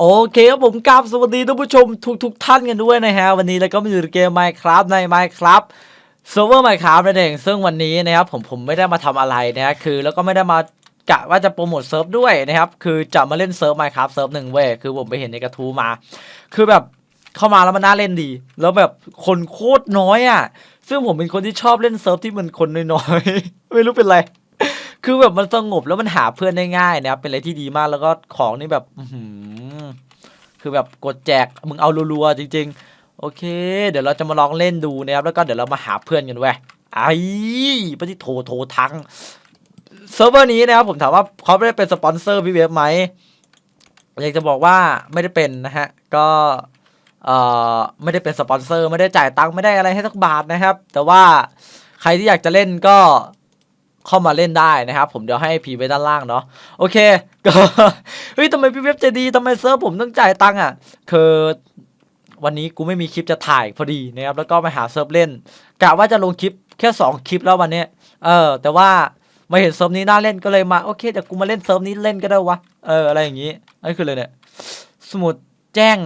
โอเคครับผมกราบสวัสดีท่านผู้ชมทุกทุกๆท่านกันด้วยนะฮะ วันนี้เราก็มาอยู่ในเกม Minecraft ใน Minecraft เซิร์ฟเวอร์ Minecraft นั่นเองซึ่งวันนี้นะครับผมผมไม่ได้มาทำอะไรนะฮะคือแล้วก็ไม่ได้มากะว่าจะโปรโมทเซิร์ฟด้วยนะครับ คือจะมาเล่นเซิร์ฟ Minecraft เซิร์ฟหนึ่งเว้ยคือผมไปเห็นในกระทู้มา คือแบบเข้ามาแล้วมันน่าเล่นดี แล้วแบบคนโคตรน้อยอะ ซึ่งผมเป็นคนที่ชอบเล่นเซิร์ฟที่มันคนน้อยๆไม่รู้เป็นไรคือแบบมันสงบแล้วมันหาเพื่อนได้ง่ายนะครับเป็นอะไรที่ดีมากแล้วก็ของนี่แบบอื คือแบบกดแจกมึงเอารัวๆจริง ๆ โอเค เดี๋ยวเราจะมาลองเล่นดูนะครับ แล้วก็เดี๋ยวเรามาหาเพื่อนกันเว้ยไอ้ปฏิโถโถทังเซิร์ฟเวอร์นี้นะครับผมถามว่าเขาไม่ได้เป็นสปอนเซอร์พี่เวฟไหมอยากจะบอกว่าไม่ได้เป็นนะฮะ ก็เอ่อไม่ได้เป็นสปอนเซอร์ไม่ได้จ่ายตังค์ไม่ได้อะไรให้สักบาทนะครับ แต่ว่าใครที่อยากจะเล่นก็ เข้ามาเล่นได้นะครับผมเดี๋ยวให้พีไว้ด้านล่างเนาะโอเคก็เฮ้ยทำไมพี่เว็บใจดีทำไมเซิร์ฟผมต้องจ่ายตังค์อะคือวันนี้กูไม่มีคลิปจะถ่ายพอดีนะครับแล้วก็มาหาเซิร์ฟเล่นกะว่าจะลงคลิปแค่สองคลิปแล้ววันนี้เออ แต่ว่ามาเห็นเซิร์ฟนี้น่าเล่นก็เลยมาโอเคเดี๋ยวกูมาเล่นเซิร์ฟนี้เล่นก็ได้วะเอออะไรอย่างงี้นั่นคือเลยเนี่ยสมุดแจ้ง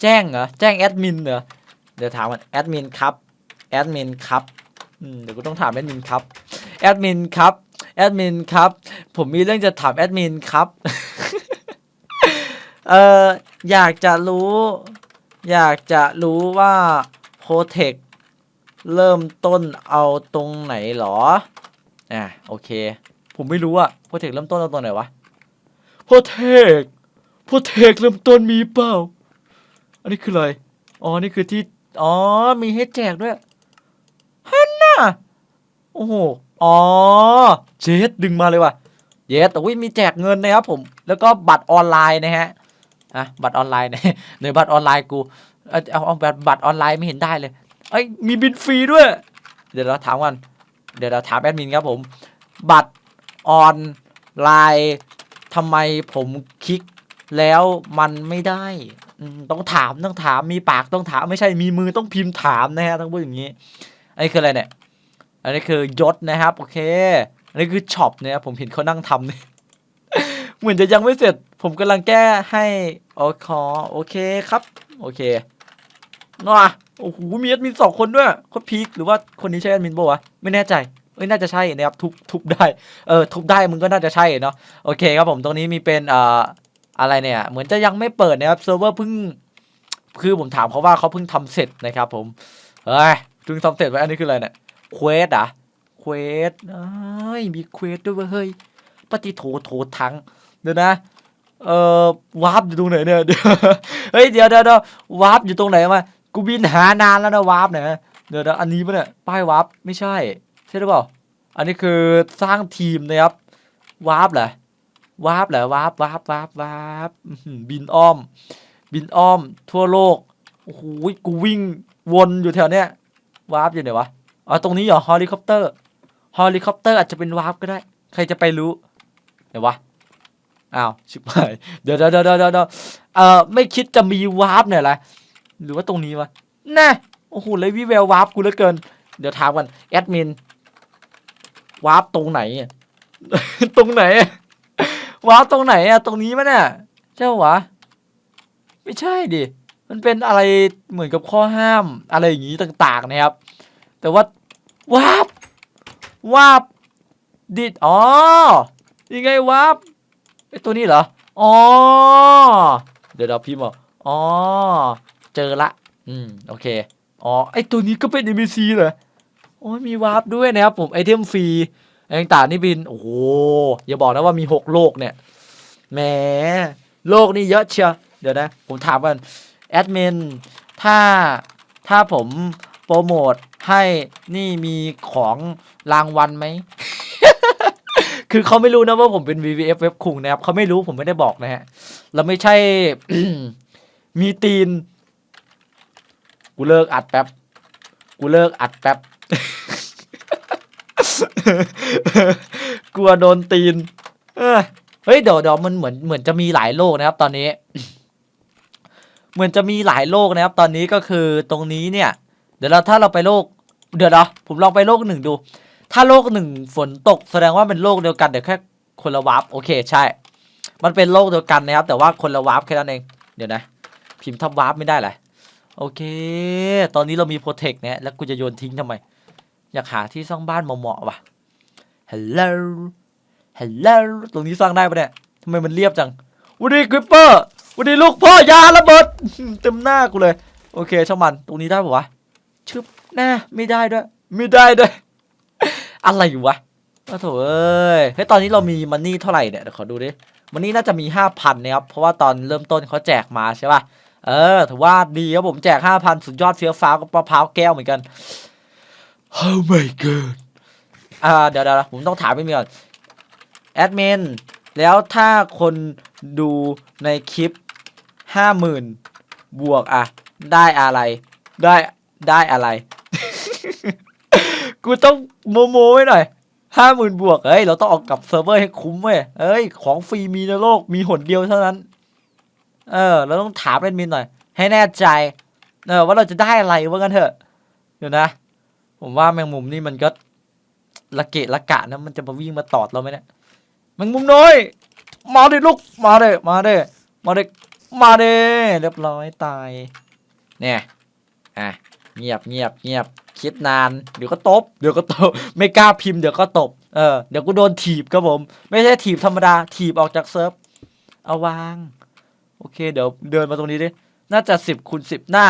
แจ้งเหรอแจ้งแอดมินเหรอเดี๋ยวถามกันแอดมินครับแอดมินครับ เดี๋ยวกูต้องถามแอดมินครับ แอดมินครับ แอดมินครับ ผมมีเรื่องจะถามแอดมินครับ เอออยากจะรู้ อยากจะรู้ว่าโ o เทคเริ่มต้นเอาตรงไหนหรออะโอเค ผมไม่รู้อะโ o เทคเริ่มต้นเอาตรงไหนวะโ o เทคโ o เทคเริ่มต้นมีเปล่า อันนี้คืออะไร อ๋อ นี่คือที่ อ๋อ มีให้แจกด้วย อ้โห อ๋อ เจสดึงมาเลยว่ะ เยสแต่วิมีแจกเงินนะครับผม แล้วก็บัตรออนไลน์นะฮะ อะ บัตรออนไลน์เนี่ยในบัตรออนไลน์กู เอาเอาเอาบัตรบัตรออนไลน์ไม่เห็นได้เลยไอ้ย มีบินฟรีด้วย เดี๋ยวเราถามกัน เดี๋ยวเราถามแอดมินครับผม บัตรออนไลน์ทำไมผมคลิกแล้วมันไม่ได้ ต้องถามต้องถามมีปากต้องถามไม่ใช่มีมือต้องพิมพ์ถามนะฮะต้องพูดอย่างนี้ อันนี้คืออะไรเนี่ย อันนี้คือยศนะครับโอเค อันนี้คือช็อปเนะครับผมเห็นเขานั่งทำเนี่ยเหมือนจะยังไม่เสร็จ ผมกำลังแก้ให้โอคอโอเคครับโอเคนัวโอ้โหมีแอดมินสองคนด้วยโคตรพีคหรือว่าคนนี้ใช่แอดมินบ่วะไม่แน่ใจเอ้ยน่าจะใช่นะครับทุบทุบได้เออทุบได้มึงก็น่าจะใช่เนาะโอเคครับผมตรงนี้มีเป็นอ่ออะไรเนี่ยเหมือนจะยังไม่เปิดนะครับเซิร์ฟเวอร์เพิ่งคือผมถามเขาว่าเขาเพิ่งทำเสร็จนะครับผมเฮ้ยเพิ่งทำเสร็จไว้อันนี้คืออะไรเนี่ย เควสอะเควสเอ้ยมีเควสด้วยเวยเฮ้ยปฏิโถโถทังเดี๋ยวนะเอ่อวาร์ปอยู่ตรงไหนเนี่ยเดี๋ยวเฮ้ยเดี๋ยวเดี๋ยวเดี๋ยววาร์ปอยู่ตรงไหนมากูบินหานานแล้วนะวาร์ปเนี่ยเดี๋ยวเดี๋ยวอันนี้ปะเนี่ยป้ายวาร์ปไม่ใช่ใช่หรือเปล่าอันนี้คือสร้างทีมนะครับวาร์ปเหรอวาร์ปเหรอวาร์ปวาร์ปวาร์ปวาร์ปบินอ้อม บินอ้อมทั่วโลกโอ้โหกูวิ่งวนอยู่แถวเนี้ยวาร์ปอยู่ไหนวะ อ๋อตรงนี้เหรอฮอลิคอปเตอร์ฮอลิคอปเตอร์อาจจะเป็นวาร์ปก็ได้ ใครจะไปรู้เดี๋ยววะอ้าวชิบหายเดี๋ยวเดี๋ยวเดี๋ยวเดี๋ยวเดี๋ยวเอ่อไม่คิดจะมีวาร์ปเนี่ยแหละหรือว่าตรงนี้วะน่ะโอ้โหเลยวิแวววาร์ปกูเหลือเกิน เดี๋ยวถามกันแอดมินวาร์ปตรงไหนตรงไหนวาร์ปตรงไหนอะตรงนี้มั้ยเนี่ยใช่ปะวะไม่ใช่ดิมันเป็นอะไรเหมือนกับข้อห้ามอะไรอย่างงี้ต่าง ๆ นะครับ แต่ว่า วาบวาบดิดอ๋อยังไงวาบไอตัวนี้เหรออ๋อเดี๋ยวเราพิมพ์อะอ๋อเจอละอืมโอเคอ๋อไอตัวนี้ก็เป็น NPC เหรอโอ้ยมีวาร์ปด้วยนะครับผมไอเทมฟรีไอต่างนี่บินโอ้โหอย่าบอกนะว่ามีหกโลกเนี่ยแหมโลกนี่เยอะเชียวเดี๋ยวนะ ผมถามกันแอดมินถ้าถ้าผม ปรโมทให้นี่มีของรางวัลไหม คือเขาไม่รู้นะว่าผมเป็น VVF เว็บคุงนะครับเขาไม่รู้ผมไม่ได้บอกนะฮะเราไม่ใช่ มีตีน กูเลิกอัดแป๊บ กูเลิกอัดแป๊บ กลัวโดนตีนเออเฮ้ยเดี๋ยวเดี๋ยวมันเหมือนเหมือนจะมีหลายโลกนะครับ ตอนนี้ เหมือนจะมีหลายโลกนะครับ ตอนนี้ก็คือตรงนี้เนี่ย เดี๋ยวเราถ้าเราไปโลก เดี๋ยวนะผมลองไปโลกหนึ่งดู ถ้าโลกหนึ่งฝนตกแสดงว่าเป็นโลกเดียวกันเดี๋ยวแค่คนละวับโอเคใช่ มันเป็นโลกเดียวกันนะครับ แต่ว่าคนละวาร์ปแค่นั้นเองเดี๋ยวนะ พิมพ์ทับวาร์ปไม่ได้เหรอโอเค ตอนนี้เรามีโปรเทคเนี่ยแล้วกูจะโยนทิ้งทำไม อยากหาที่สร้างบ้านเหมาะๆว่ะ Hello Hello ตรงนี้สร้างได้ปะเนี่ยทำไมมันเรียบจังวันดีคริปเปอร์วันดีลูกพ่อยาระเบิดเต็มหน้ากูเลย โอเคช่างมัน ตรงนี้ได้ปะวะ ชึบหน้าไม่ได้ด้วย ไม่ได้ด้วย อะไรวะโอ้โถเอ้ย เฮ้ย ตอนนี้เรามีมันนี่เท่าไหร่เนี่ย เดี๋ยวขอดูดิ มันนี่น่าจะมีห้าพันนะครับ เพราะว่าตอนเริ่มต้นเขาแจกมาใช่ป่ะ เออ ถือว่าดีครับผมแจกห้าพันสุดยอดเฟี้ยวฟ้าวกับมะพร้าวแก้วเหมือนกัน Oh my god อ่า เดี๋ยวเดี๋ยวผมต้องถามไปมีก่อน แอดมิน แล้วถ้าคนดูในคลิปห้าหมื่นบวกอะได้อะไร ได้ ได้อะไร กูต้องโมโมไว้หน่อยห้าหมื่นบวกเฮ้ย เราต้องออกกับเซิร์ฟเวอร์ให้คุ้มเว้ยเอ้ย ของฟรีมีในโลก มีหนเดียวเท่านั้น เออ เราต้องถามแอดมินหน่อย ให้แน่ใจ เออ ว่าเราจะได้อะไรว่ากันเถอะ เดี๋ยวนะ ผมว่าแมงมุมนี่มันก็ละเกะละกะนะ มันจะมาวิ่งมาตอดเราไหมเนี่ย แมงมุมน้อย มาเดิลูก มาเด้มาเด้มาเด้มาเด้เรียบร้อยตาย เนี่ย อะ เงียบเงียบเงียบคิดนาน เดี๋ยวก็ตบ เดี๋ยวก็ตบ ไม่กล้าพิมพ์เดี๋ยวก็ตบ เออ เดี๋ยวกูโดนถีบครับผม ไม่ใช่ถีบธรรมดา ถีบออกจากเซิร์ฟ เอาวาง โอเค เดี๋ยวเดินมาตรงนี้ดิ น่าจะสิบคูณสิบน่า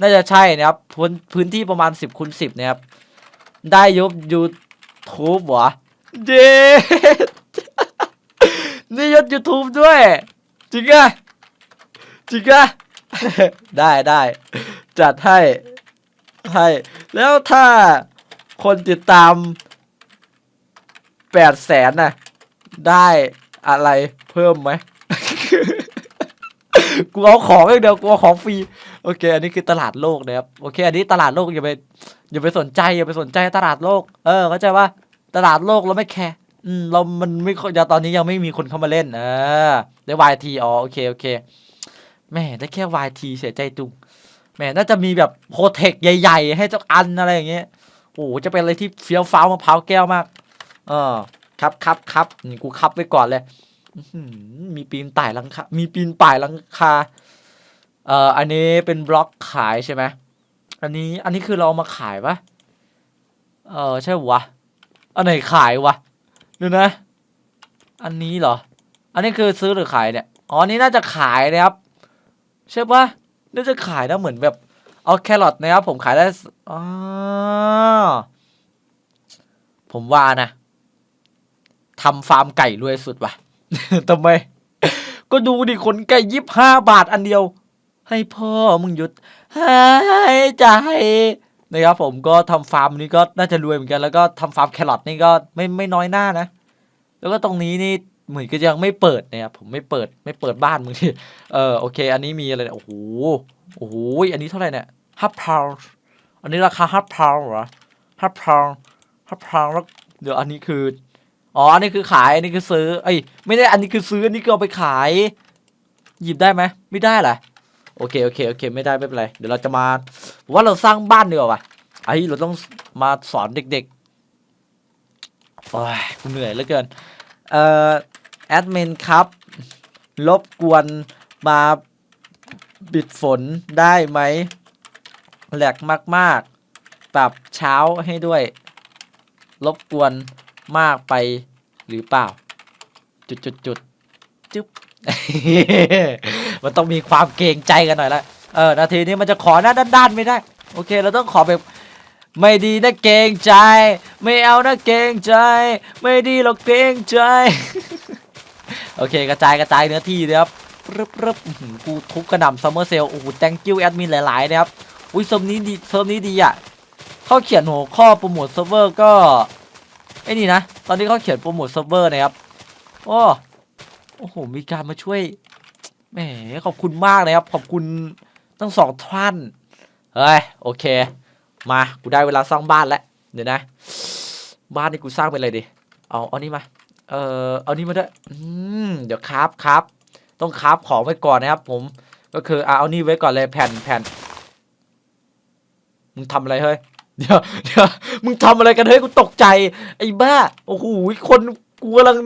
น่าจะใช่นะครับ พื้นพื้นที่ประมาณสิบคูณสิบนะครับ ได้ยบยูทูบหรอเดนี่ยศยูทูบด้วย จริงอะจริงอะได้ได้ จัดให้ ให้ แล้วถ้าคนติดตามแปดแสนน่ะ ได้อะไรเพิ่มไหมกูเอาของอย่างเดียวกูเอาของฟรีโอเค อันนี้คือตลาดโลกนะครับโอเค อันนี้ตลาดโลกอย่าไปอย่าไปสนใจอย่าไปสนใจตลาดโลก เออเข้าใจว่าตลาดโลกเราไม่แคร์อืมเรามันไม่ค่อยจะตอนนี้ยังไม่มีคนเข้ามาเล่นเออได้ YT อ๋อโอเคโอเคแม่ได้แค่ YT เสียใจจุง แหม่น่าจะมีแบบโปรเทคใหญ่ ๆ ให้เจ้าอันอะไรอย่างเงี้ยโอ้โหจะเป็นอะไรที่เฟี้ยวฟ้าวมะพร้าวแก้วมาก เออครับครับครับนี่กูครับไว้ก่อนเลยมีปีนป่ายลังคา มีปีนป่ายลังคา เอ่อ อันนี้เป็นบล็อกขายใช่ไหม อันนี้ อันนี้คือเราเอามาขายปะเออใช่วะ อันไหนขายวะดูนะ อันนี้เหรอ อันนี้คือซื้อหรือขายเนี่ย อ๋ออันนี้น่าจะขายนะครับ ใช่ปะ น่าจะขายนะเหมือนแบบ เอาแครอทนะครับผมขายได้อ๋อผมว่านะทำฟาร์มไก่รวยสุดว่ะทำไม ก็ดูดิขนไก่ยิบห้าบาทอันเดียว ให้พ่อมึงหยุดหายใจนะครับผมก็ทำฟาร์มนี้ก็น่าจะรวยเหมือนกันแล้วก็ทำฟาร์มแครอทนี่ก็ไม่ไม่น้อยหน้านะ แล้วก็ตรงนี้นี่ เหมือนก็ยังไม่เปิดนะครับผมไม่เปิดไม่เปิดบ้านมึงที่เออโอเค อันนี้มีอะไรเนี่ยโอ้โหโอ้โหอันนี้เท่าไหร่เนี่ยห้าพาวอันนี้ราคาห้าพาวเหรอห้าพาวห้าพาวแล้วเดี๋ยวอันนี้คืออ๋ออันนี้คือขายอันนี้คือซื้อเอ้ยไม่ได้อันนี้คือซื้ออันนี้คือเอาไปขาย หยิบได้ไหมไม่ได้เหรอโอเคโอเคโอเค ไม่ได้ไม่เป็นไรเดี๋ยวเราจะมาว่าเราสร้างบ้านดีกว่าว่ะไอ้เราต้องมาสอนเด็กๆโอ้ยเหนื่อยเหลือเกินเอ่อ แอดมินครับรบกวนมาปิดฝนได้ไหมแหลกมาก ๆ ปรับเช้าให้ด้วยรบกวนมากไปหรือเปล่า จุดจุดจุดจึ๊บมันต้องมีความเกรงใจกันหน่อยละเออ นาทีนี้มันจะขอหน้าด้านๆไม่ได้ โอเค เราต้องขอแบบไม่ดีนะเกรงใจ ไม่เอานะเกรงใจ ไม่ดีเราเกรงใจ โอเค กระจายกระจายเนื้อที่นะครับรึบรึบกูทุบกระหน่ำซัมเมอร์เซลโอ้โห thank you แอดมินหลายๆนะครับอุ้ยเซิร์ฟนี้ดีเซิร์ฟนี้ดีอะเขาเขียนหัวข้อโปรโมทเซิร์ฟเวอร์ก็ไอ้นี่นะ ตอนนี้เขาเขียนโปรโมทเซิร์ฟเวอร์นะครับโอ้โอ้โหมีการมาช่วยแหมขอบคุณมากเลยครับ ขอบคุณทั้งสองท่านเฮ้ยโอเค มากูได้เวลาสร้างบ้านแล้วเดี๋ยวนะ บ้านนี่กูสร้างเป็นอะไรดีเอาเอานี่มา เออเอานี่มาด้วยอืมเดี๋ยวครับครับ ต้องครับของไว้ก่อนนะครับ ผม ก็คือเอานี่ไว้ก่อนเลยแผ่นแผ่นมึงทำอะไรเฮ้ยเดี๋ยวเดี๋ยวมึงทำอะไรกันเฮ้ยกูตกใจ ไอ้บ้าโอ้โหคนกูกำลัง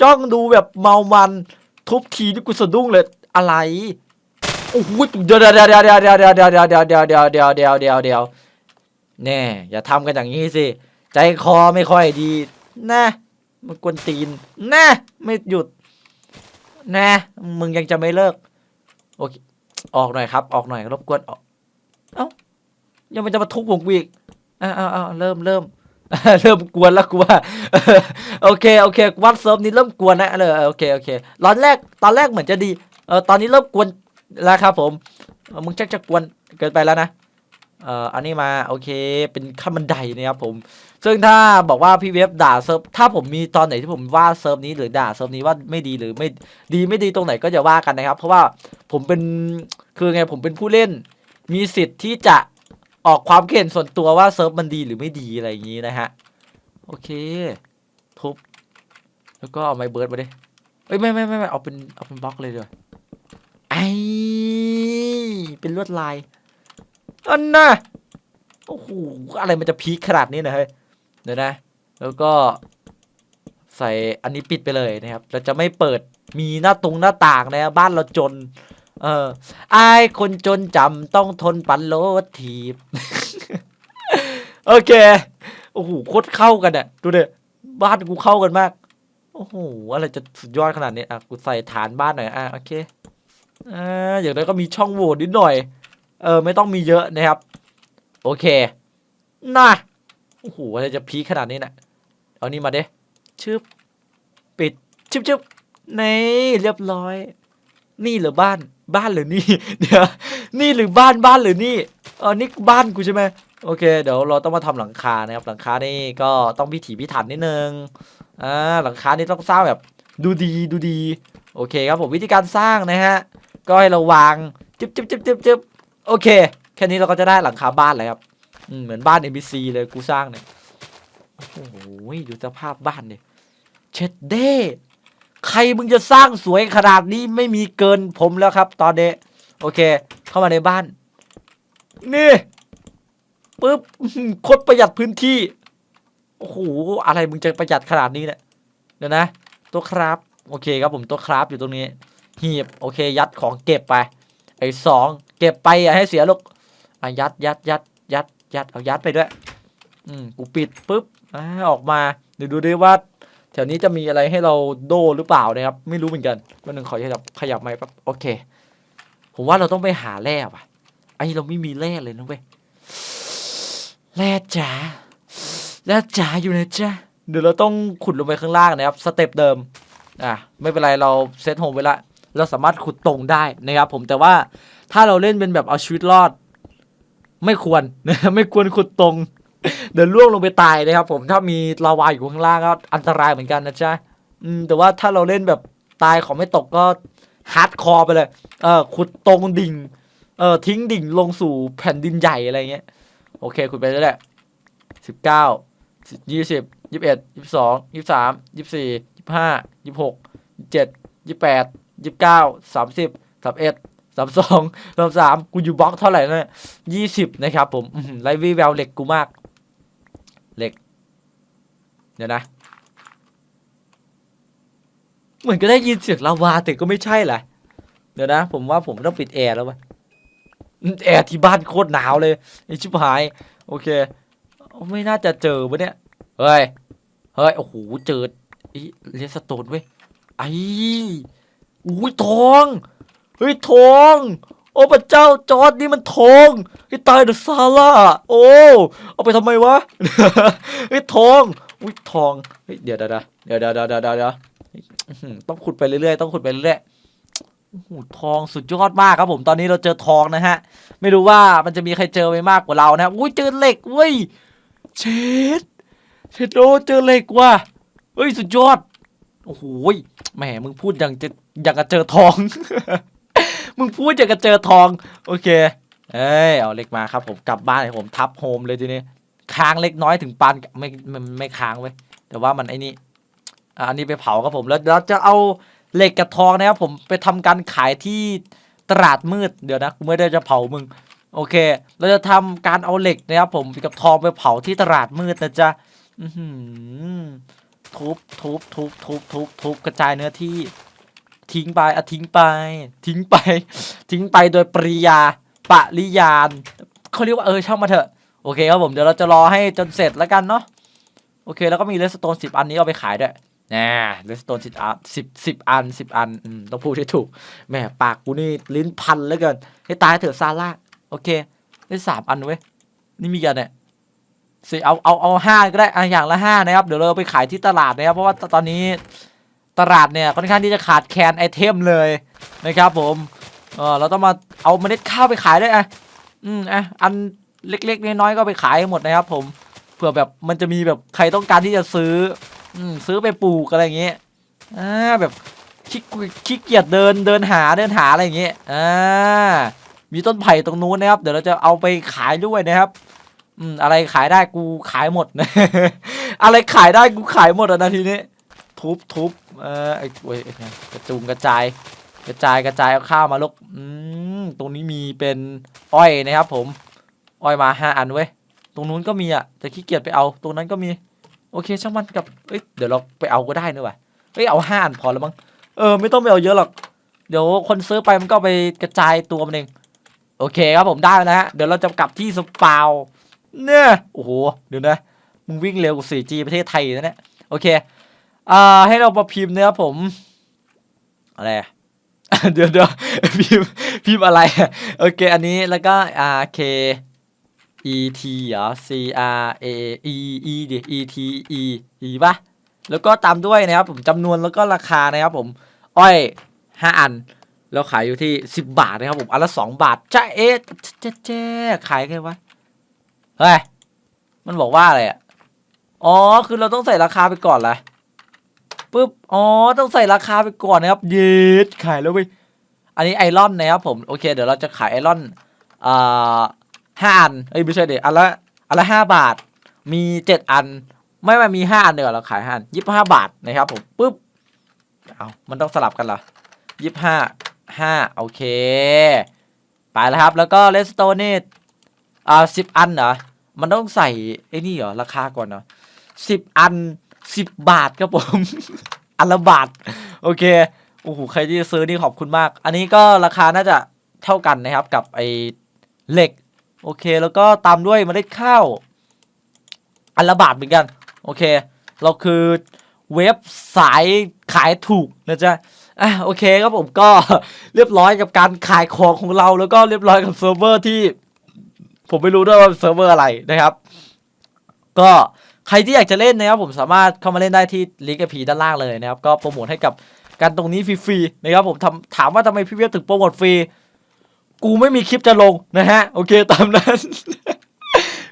จ้องดูแบบเมามัน ทุบทีนี่กูสะดุ้งเลยอะไรโอ้โหเดี๋ยวเดี๋ยวเดี๋ยวเดี๋ยวเดี๋ยวเดี๋ยวเดี๋ยวเดี๋ยวเดี๋ยวเดี๋ยวเดี๋ยวเดี๋ยวเดี๋ยวเดี๋ยวเดี๋ยวแน่อย่าทำกันอย่างนี้สิ ใจคอไม่ค่อยดี นะ มันกวนตีนนะไม่หยุดนะมึงยังจะไม่เลิก โอเค ออกหน่อยครับ ออกหน่อยรบกวนออกเอ้ายังมันจะมาทุบผมกูอีกอ้าวอ้าวเริ่มเริ่มเริ่มกวนแล้วกูว่าโอเคโอเควัดเซิร์ฟนี้เริ่มกวนแล้วเลยโอเคโอเคตอนแรกตอนแรกเหมือนจะดีเออตอนนี้เริ่มกวนแล้วครับผมมึงชักจะกวนเกินไปแล้วนะ เอ่ออันนี้มาโอเคเป็นขั้นบันไดนะครับผม ซึ่งถ้าบอกว่าพี่เว็บด่าเซิร์ฟถ้าผมมีตอนไหนที่ผมว่าเซิร์ฟนี้หรือด่าเซิร์ฟนี้ว่าไม่ดีหรือไม่ดีไม่ดีตรงไหนก็จะว่ากันนะครับ เพราะว่าผมเป็นคือไงผมเป็นผู้เล่น มีสิทธิ์ที่จะออกความเห็นส่วนตัวว่าเซิร์ฟมันดีหรือไม่ดีอะไรอย่างนี้นะฮะโอเค ทุบ แล้วก็เอาไม้เบิร์ดมาดิเอ้ยไม่ไม่ไม่ไม่เอาเป็นเอาเป็นบล็อกเลยเดี๋ยวไอเป็นลวดลาย อันน่ะโอ้โหอะไรมันจะพีคขนาดนี้นะเฮ้ยเดี๋ยวนะ แล้วก็ใส่อันนี้ปิดไปเลยนะครับ เราจะไม่เปิดมีหน้าตรงหน้าต่างนะบ้านเราจน เอออายคนจนจำต้องทนปันโลทีบ โอเค โอ้โหโคตรเข้ากันอะดูเด้บ้านกูเข้ากันมาก โอ้โหอะไรจะสุดยอดขนาดนี้อะกูใส่ฐานบ้านหน่อยอะโอเคอ่าอย่างไรก็มีช่องโหว่นิดหน่อย เออไม่ต้องมีเยอะนะครับ โอเคน่ะโอ้โหอะไรจะพีขนาดนี้นะเอานี่มาเด้ชึบปิดชึบชึบนี่เรียบร้อย นี่หรือบ้านบ้านหรือนี่เดี๋ยวนี่หรือบ้านบ้านหรือนี่เออนี่บ้านกูใช่ไหมโอเค เดี๋ยวเราต้องมาทำหลังคานะครับ หลังคานี่ก็ต้องพิถีพิถันนิดนึงอ่าหลังคานี่ต้องสร้างแบบดูดีดูดี โอเคครับผมวิธีการสร้างนะฮะก็ให้เราวางจึ๊บจึ๊บจึ๊บจึ๊บจึ๊บ โอเค แค่นี้เราก็จะได้หลังคาบ้านแล้วครับเหมือนบ้าน NPC เลยกูสร้างเนี่ยโอ้โหดูสภาพบ้านดิเช็ดเด้ใครมึงจะสร้างสวยขนาดนี้ไม่มีเกินผมแล้วครับ ตอนนี้โอเค เข้ามาในบ้าน นี่ปึ๊บโคตรประหยัดพื้นที่โอ้โหอะไรมึงจะประหยัดขนาดนี้เนี่ยเดี๋ยวนะตัวครับโอเคครับผมตัวครับอยู่ตรงนี้หีบโอเค ยัดของเก็บไป ไอ้สอง ก็บไปอย่าให้เสียลูกอะยัดยัดยัดยัดยัดเอายัดไปด้วย อืมกูปิดปุ๊บอ่าออกมาเดี๋ยวดูดิว่าแถวนี้จะมีอะไรให้เราโดหรือเปล่านะครับ ไม่รู้เหมือนกันวันหนึ่งขอขยับขยับไม้แป๊บโอเค ผมว่าเราต้องไปหาแร่ว่ะไอเราไม่มีแร่เลยนะเว้ยแร่จ๋าแร่จ๋าอยู่นะจ๊ะเดี๋ยวเราต้องขุดลงไปข้างล่างนะครับสเต็ปเดิมอะไม่เป็นไรเราเซตโฮมไว้ละเราสามารถขุดตรงได้นะครับผมแต่ว่า ถ้าเราเล่นเป็นแบบเอาชีวิตรอด ไม่ควรไม่ควรขุดตรง เดี๋ยวล่วงลงไปตายนะครับ ผมถ้ามีลาวาอยู่ข้างล่างก็อันตรายเหมือนกันนะจ๊ะอืมแต่ว่าถ้าเราเล่นแบบตายของไม่ตกก็ฮาร์ดคอร์ไปเลย เออขุดตรงดิ่ง เออทิ้งดิ่งลงสู่แผ่นดินใหญ่อะไรเงี้ย โอเคขุดไปเรื่อยๆสิบเก้ายี่สิบยี่สิบเอ็ดยี่สิบสองยี่สิบสามยี่สิบสี่ยี่สิบห้ายี่สิบหกยี่สิบเจ็ดยี่สิบแปดยี่สิบเก้าสามสิบสามเอ็ด สามสองสามสามกูอยู่บล็อกเท่าไหร่นะยี่สิบนะครับผมไลฟ์วีแววเหล็กกูมาก เหล็ก เดี๋ยวนะ เหมือนก็ได้ยินเสียงลาวาแต่ก็ไม่ใช่แหละ เดี๋ยวนะ ผมว่าผมต้องปิดแอร์แล้ววะแอร์ที่บ้านโคตรหนาวเลยไอชิบหาย โอเค ไม่น่าจะเจอปะเนี่ย เฮ้ย เฮ้ย โอ้โห เจอไอเลสโตนเว้ย ไอ้อุ้ยทอง เฮ้ยทองโอ้พระเจ้าจอร์ดนี่มันทองไอ้ตายเดอะซาร่าโอ้เอาไปทำไมวะไอ้ทองอุ้ยทองเฮ้ยเดี๋ยวดาดาเดี๋ยวดาดาดาดาต้องขุดไปเรื่อยๆต้องขุดไปเรื่อยหูทองสุดยอดมากครับผมตอนนี้เราเจอทองนะฮะ ไม่รู้ว่ามันจะมีใครเจอไปมากกว่าเรานะอุ้ยเจอเหล็กเว้ยเช็ดเช็ดโลเจอเหล็กว่ะเฮ้ยสุดยอดโอ้โหแหมมึงพูดอย่างจะอย่างจะเจอทอง มึงพูดอย่างกับเจอทอง โอเค เอ้ย เอาเหล็กมาครับผมกลับบ้านให้ผมทับโฮมเลยทีนี้ ค้างเล็กน้อยถึงปานไม่ไม่ไม่ค้างเว้ย แต่ว่ามันไอ้นี่ อันนี้ไปเผาครับผม แล้วเราจะเอาเหล็กกับทองนะครับผมไปทำการขายที่ตลาดมืด เดี๋ยวนะกูไม่ได้จะเผามึง โอเค เราจะทำการเอาเหล็กนะครับผมกับทองไปเผาที่ตลาดมืดนะจ๊ะทุบทุบทุบทุบทุบทุบกระจายเนื้อที่ ทิ้งไปอะทิ้งไป ทิ้งไป ทิ้งไปโดยปริยาปริยานเขาเรียกว่าเออช่างมาเถอะโอเคครับผมเดี๋ยวเราจะรอให้จนเสร็จแล้วกันเนาะโอเคแล้วก็มีเลสโตนสิบอันนี้เอาไปขายด้วยนะเลสโตนสิบอันสิบสิบอันสิบอันต้องพูดให้ถูกแหม่ปากกูนี่ลิ้นพันเหลือเกินให้ตายเถอะซาร่าโอเคได้สามอันเว้ยนี่มีกันเนี่ยสิเอาเอาเอาห้าก็ได้อะอย่างละห้านะครับเดี๋ยวเราไปขายที่ตลาดนะครับเพราะว่าตอนนี้ ตลาดเนี่ยค่อนข้างที่จะขาดแคลนไอเทมเลยนะครับผมเออเราต้องมาเอาเมล็ดข้าวไปขายด้วยอะอืมอะอันเล็กๆน้อยๆก็ไปขายหมดนะครับผมเผื่อแบบมันจะมีแบบใครต้องการที่จะซื้อ อืมซื้อไปปลูกอะไรอย่างเงี้ยอ่าแบบขี้ขี้เกียจเดินเดินหาเดินหาอะไรอย่างเงี้ยอ่ามีต้นไผ่ตรงนู้นนะครับ เดี๋ยวเราจะเอาไปขายด้วยนะครับ อืมอะไรขายได้กูขายหมดนะอะไรขายได้กูขายหมดอะนาทีนี้ทุบทุบ เออไอ้โอ้ยไอ้กระจุงกระจาย กระจายกระจายเอาข้าวมาลูกอืมตรงนี้มีเป็นอ้อยนะครับ ผม อ้อยมาห้าอันเว้ยตรงนู้นก็มีอะแต่ขี้เกียจไปเอาตรงนั้นก็มี โอเคช่างมันกับเอ้ยเดี๋ยวเราไปเอาก็ได้นะวะเอ้ยเอาห้าอันพอแล้วมั้งเออไม่ต้องไปเอาเยอะหรอกเดี๋ยวคนซื้อไปมันก็ไปกระจายตัวมันเองโอเคครับผมได้แล้วนะฮะเดี๋ยวเราจะกลับที่สปาวเนี่ยโอ้โหเดี๋ยวนะมึงวิ่งเร็วกว่า 4G ประเทศไทยนะเนี่ยโอเค อ่าให้เรามาพิมพ์นะครับผม อะไรเดี๋ยวเดี๋ยวพิมพ์พิมพ์อะไร โอเค อันนี้แล้วก็ R K E T เหรอ C R A E E ดิ E T E E ป่ะแล้วก็ตามด้วยนะครับผมจำนวนแล้วก็ราคานะครับผม อ้อยห้าอัน แล้วขายอยู่ที่สิบบาทนะครับผม อันละสองบาทจ้าเอ๊ะเจ๊เจ๊ขายไงวะ เฮ้ย มันบอกว่าอะไรอะ อ๋อ คือเราต้องใส่ราคาไปก่อนเหรอ ปุ๊บ อ๋อ ต้องใส่ราคาไปก่อนนะครับ เย็ดขายแล้วเว้ย อันนี้ไอรอนนะครับผม โอเค เดี๋ยวเราจะขายไอรอนอ่าห้าอัน เอ้ย ไม่ใช่เดี๋ยวอันละอันละห้าบาท มีเจ็ดอัน ไม่ไม่มีห้าอันเดี๋ยวเราขายห้าอันยี่สิบห้าบาทนะครับผม ปุ๊บ เอามันต้องสลับกันเหรอยี่สิบห้าห้าโอเค ไปแล้วครับ แล้วก็เลสโตนี่อ่าสิบอันเหรอ มันต้องใส่ไอ้นี่เหรอ ราคาก่อนเนาะสิบอัน สิบบาทครับผม อันละบาท โอเค โอ้โห ใครที่ซื้อนี่ขอบคุณมาก อันนี้ก็ราคาน่าจะเท่ากันนะครับกับไอเหล็ก โอเค แล้วก็ตามด้วยเมล็ดข้าว อันละบาทเหมือนกัน โอเค เราคือเว็บสายขายถูกนะจ๊ะอะโอเคครับผมก็เรียบร้อยกับการขายของของเรา แล้วก็เรียบร้อยกับเซิร์ฟเวอร์ที่ ผมไม่รู้ด้วยว่าเซิร์ฟเวอร์อะไรนะครับ ก็ ใครที่อยากจะเล่นนะครับผมสามารถเข้ามาเล่นได้ที่ลิงก์พีด้านล่างเลยนะครับก็โปรโมทให้กับกันตรงนี้ฟรีๆนะครับผมทำถามว่าทำไมพี่เวียบถึงโปรโมทฟรีกูไม่มีคลิปจะลงนะฮะโอเคตามนั้น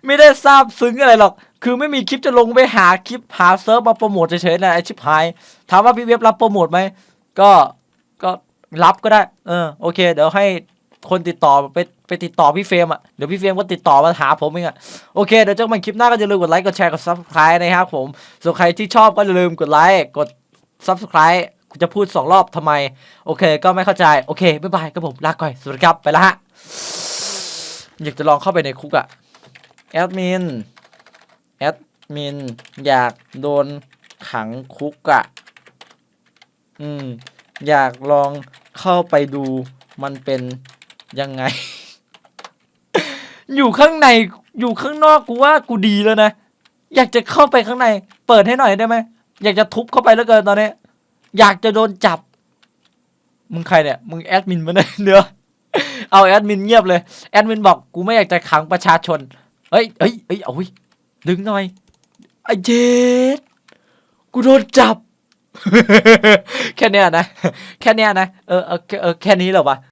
ไม่ได้ทราบซึ้งอะไรหรอก คือไม่มีคลิปจะลงไปหาคลิปหาเซิร์ฟมาโปรโมทเฉยๆนะไอชิบหายถามว่าพี่เว็บรับโปรโมทไหมก็ก็รับก็ได้เออโอเค เดี๋ยวให้ คนติดต่อไปไปติดต่อพี่เฟรมอะเดี๋ยวพี่เฟรมก็ติดต่อมาหาผมเองอะโอเคเดี๋ยวเจอกันคลิปหน้าก็อย่าลืมกดไลค์กดแชร์กด subscribe นะครับผมส่วนใครที่ชอบก็อย่าลืมกดไลค์กด subscribe กูจะพูดสองรอบทำไม โอเค ก็ไม่เข้าใจ โอเคบ๊ายบายครับผมลาก่อยสวัสดีครับไปละฮะอยากจะลองเข้าไปในคุกอะแอดมินแอดมินอยากโดนขังคุกอะอืม อยากลองเข้าไปดูมันเป็น ยังไง อยู่ข้างในอยู่ข้างนอกกูว่ากูดีแล้วนะ อยากจะเข้าไปข้างใน เปิดให้หน่อยได้ไหมอยากจะทุบเข้าไปแล้วเกินตอนนี้ อยากจะโดนจับ มึงใครเนี่ย มึงแอดมินมาเนี่ยเดี๋ยวเอาแอดมินเงียบเลย แอดมินบอกกูไม่อยากจะขังประชาชน เฮ้ยเฮ้ยเฮ้ยเอาเว้ยดึงหน่อยไอ้เจดกูโดนจับ แค่เนี้ยนะ แค่เนี้ยนะ เออเออเออแค่นี้เหรอวะ